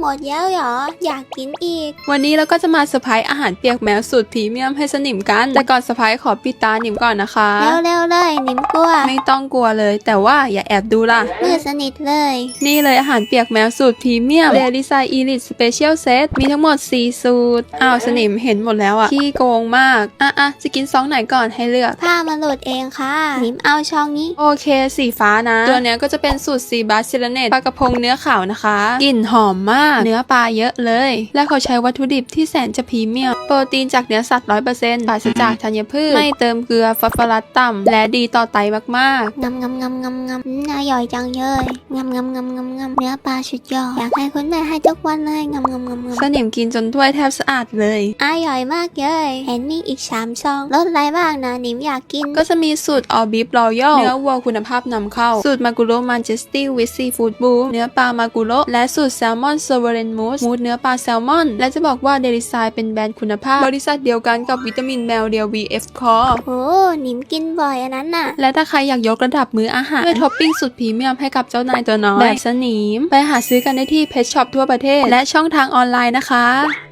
หมดแล้วเหรอ อยากกินอีก วันนี้เราก็จะมาเซอร์ไพรส์อาหารเปียกแมวสุดพรีเมียมให้สนิมกัน แต่ก่อนเซอร์ไพรส์ขอปิดตาหนิมก่อนนะคะ เร็วๆเลยนิมกลัว ไม่ต้องกลัวเลย แต่ว่าอย่าแอบดูล่ะ มืดสนิทเลย นี่เลยอาหารเปียกแมวสูตรพรีเมียมเดลิซายอีลิทสเปเชียลเซตมีทั้งหมด 4 สูตร อ้าวสนิมเห็นหมดแล้วอะขี้โกงมาก อะอะจะกินซองไหนก่อนให้เลือกผ้ามาโหลดเองค่ะนิมเอาช่องนี้ โอเค สีฟ้านะ ตัวเนี้ยก็จะเป็นสูตรซีบาซิลเนตปลากระพงเนื้อขาวนะคะ กลิ่นหอมมากเนื้อปลาเยอะเลย และเขาใช้วัตถุดิบที่แสนจะพรีเมียม โปรตีนจากเนื้อสัตว์100%ปราศจากธัญพืช ไม่เติมเกลือฟอสฟอรัสต่ำและดีต่อไตมากๆ งำงำงำงำงำอืมอร่อยจังเลยงำงำงำงำงำเนื้อปลาชุดยอด อยากให้คุณแม่ให้ทุกวันเลยงำงำงำงำสนิมกินจนถ้วยแทบสะอาดเลย อร่อยมากเลย เห็นมีอีกสามซองรสอะไรบ้างนะนิมอยากกิน ก็จะมีสูตรออบิฟรอยัลเนื้อวัวคุณภาพนำเข้า สูตรมากุโรมันเจสตี้วิซีฟู้ดบูเนื้อปลามากุโรและสูตรแซลมอนเซอร์เวเรนมูสมูสเนื้อปลาแซลมอน และจะบอกว่าเดลิซายเป็นแบรนด์คุณภาพ บริษัทเดียวกันกับวิตามินแมวเดียว VF Core โอ้นิมกินบ่อยอันนั้นน่ะ และถ้าใครอยากยกระดับมื้ออาหารด้วยท็อปปิ้งสุดพรีเมียมให้กับเจ้านายตัวน้อยแบบสนิม ไปหาซื้อกันได้ที่เพจช็อปทั่วประเทศ และช่องทางออนไลน์นะคะ